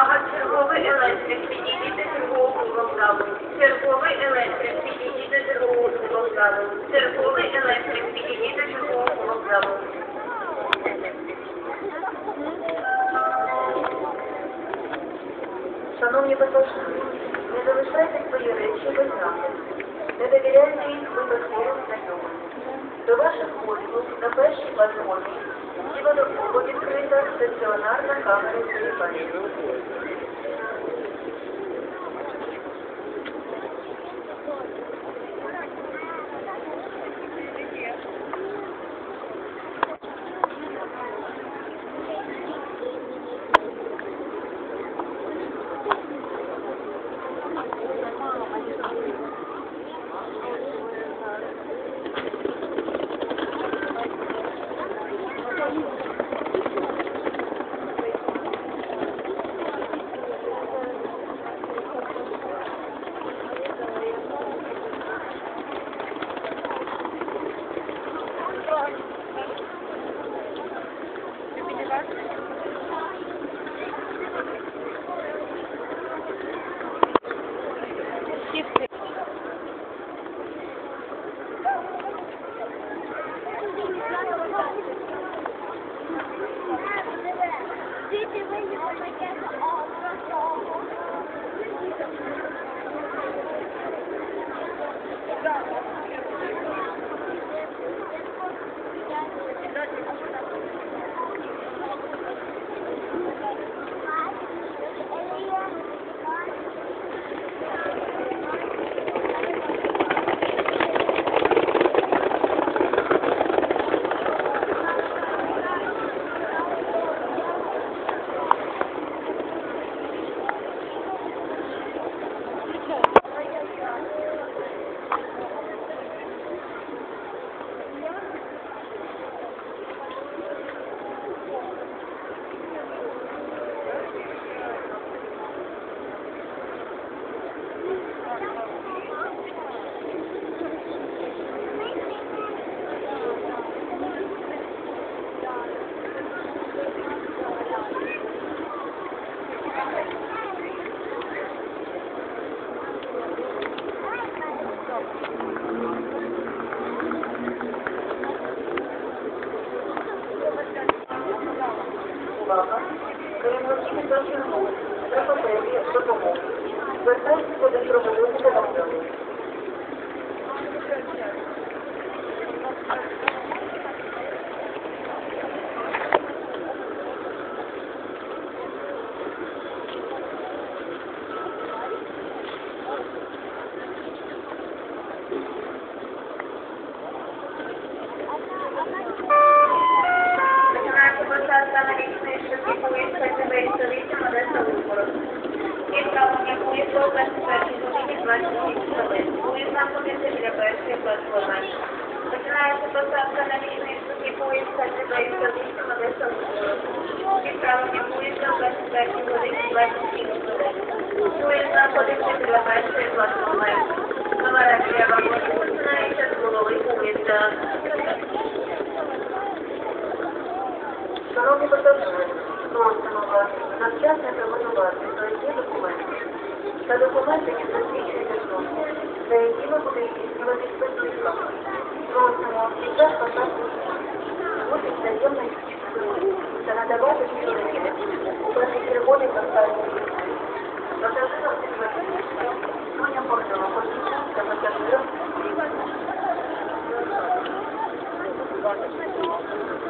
Увага, черговий електрик, підійдіть до чергового вокзалу. Черговий електрик, підійдіть до чергового вокзалу. Черговий електрик, підійдіть до чергового вокзалу. Шановні пасажири, не залишайте свої речі без нагляду. Не довіряйте їх випадковим знайомим. До ваших послуг на першій вагоні цілодобово відкрита стаціонарна камера зберігання. Керівники зачерпнули за потребі допомоги. Звертайтеся до правового вокзалу. Починається посадка на річний шляхи поїздка ТВ столиця Одеса Ужгород. Відправлення поїзда о 21 годині 26 хвилин. Поїзд знаходиться біля першої платформи. Починається посадка на річний шляхи поїзда ТВ столиця Одеса. Відправлення поїзда о 21 годині 27 хвилин. Поїзд знаходиться біля першої платформи. Номера для вагонів починається з голови поїзда. Шановні пасажири, просимо вас навчасно приготувати та документи, які засвідчують особу, за якими буде здійснювати специфіка. Просимо під час бути взаємною та надавати співробітник у першочерговій контакті. Пасажирам підтверджується, людям кожного посвідчення та пасажирам Шановні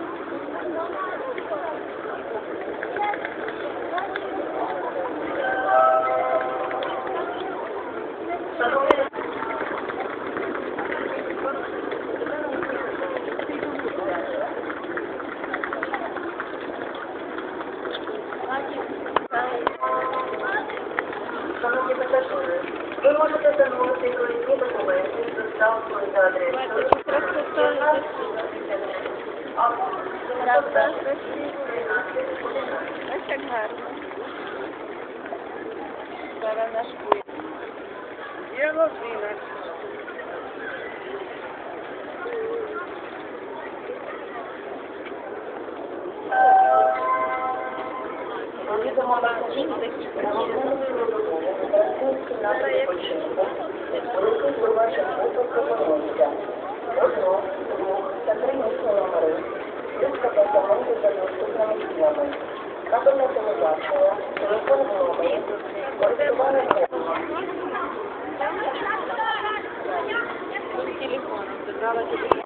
Пасажири, ви можете до різні документи з доставкою за адресою. Або Правда. 13 Ось як гарно. Зараз наш поїзд. Є лозина. Вони їдемо на день такі. Одно, двох та три місні номери. Лист апартаменти за доступними діями. Кабельне телебачення, телефон в номері, користування Телефон, забрала телефон.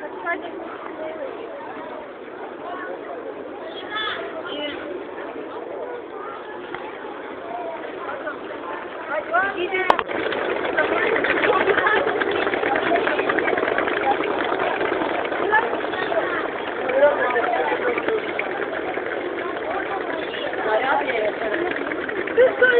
Припотребує допомогу.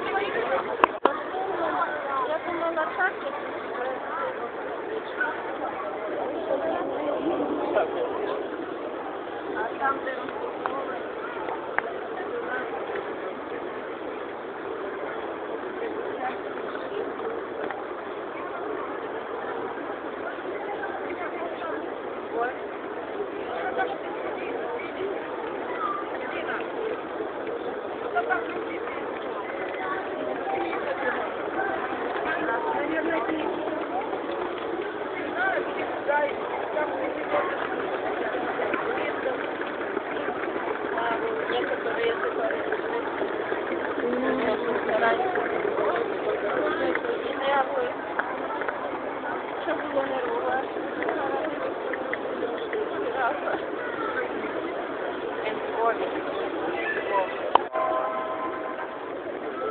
правового телефону.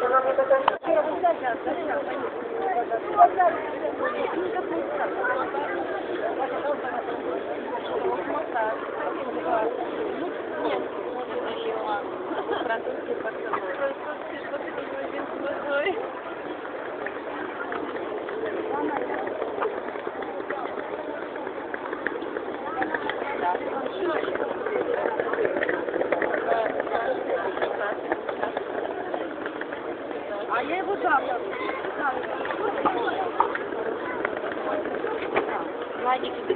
Шановні пасажири, А я его завтра. Владик, ты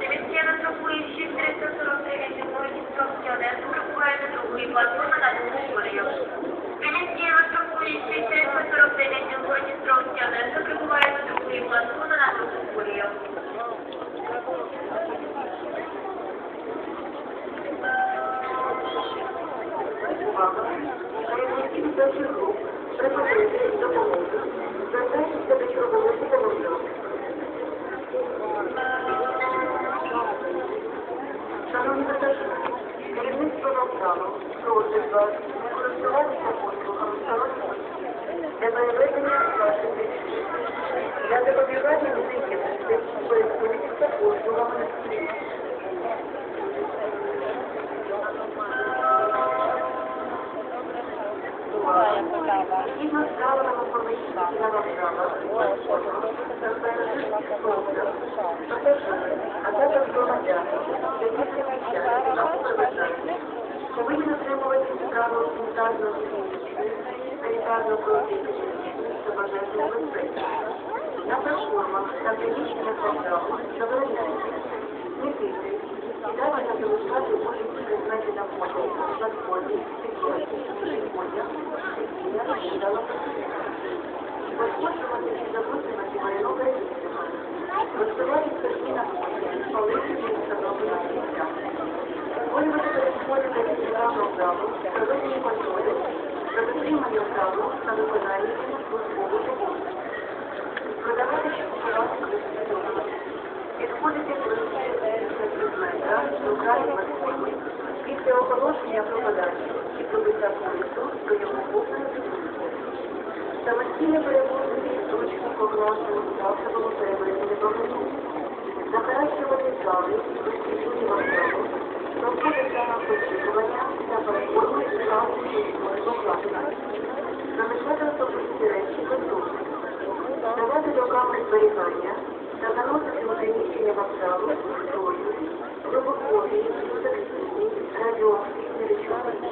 Дивіться, друкує 6349 відповіді інструкції Одесу, друкує до другої платформи на другу колію. Дивіться, друкує 6349 відповіді інструкції Одесу, друкує до другої платформи на другу колію. увага. Керівники дитячих груп. Звертайтеся до чергового телефону. Шановні пасажири, керівництво вокзалу просить вас користуватися для переведення ваших речей. Для запобігання неприємностей користуйтеся послугами дотримуватися правил санітарного технічної, санітарно-професійної та пожежної безпеки. На платформах та приміщеннях вокзалу забороняється смітити, сідати та залишати будь-які предмети на ходу, на сході, підході, підходях, Воспользоваться и запутывать моего родителя. Воспевать статьи на входе, полыхи и установленных залу, проведение контроля, протримання залу на виконання службову роботу. Продавати, ключові Підходите ближче до предмета, до та переходить зали військової покладення. Залишати особисті речі безпечно. Давати до камер зберігання та заносити у приміщення вокзалу зброю, трубокові, токсичні, радіоактивні речовини,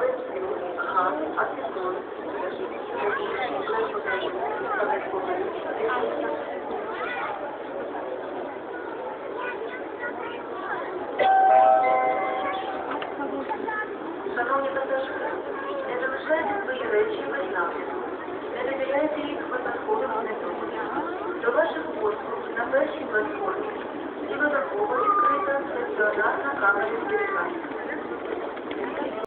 бензин, газ, ацетон, Шановні речі нагляду. Не довіряйте їх випадковим знайомим. До ваших послуг на першій платформі і додатково відкрита стаціонарна камера.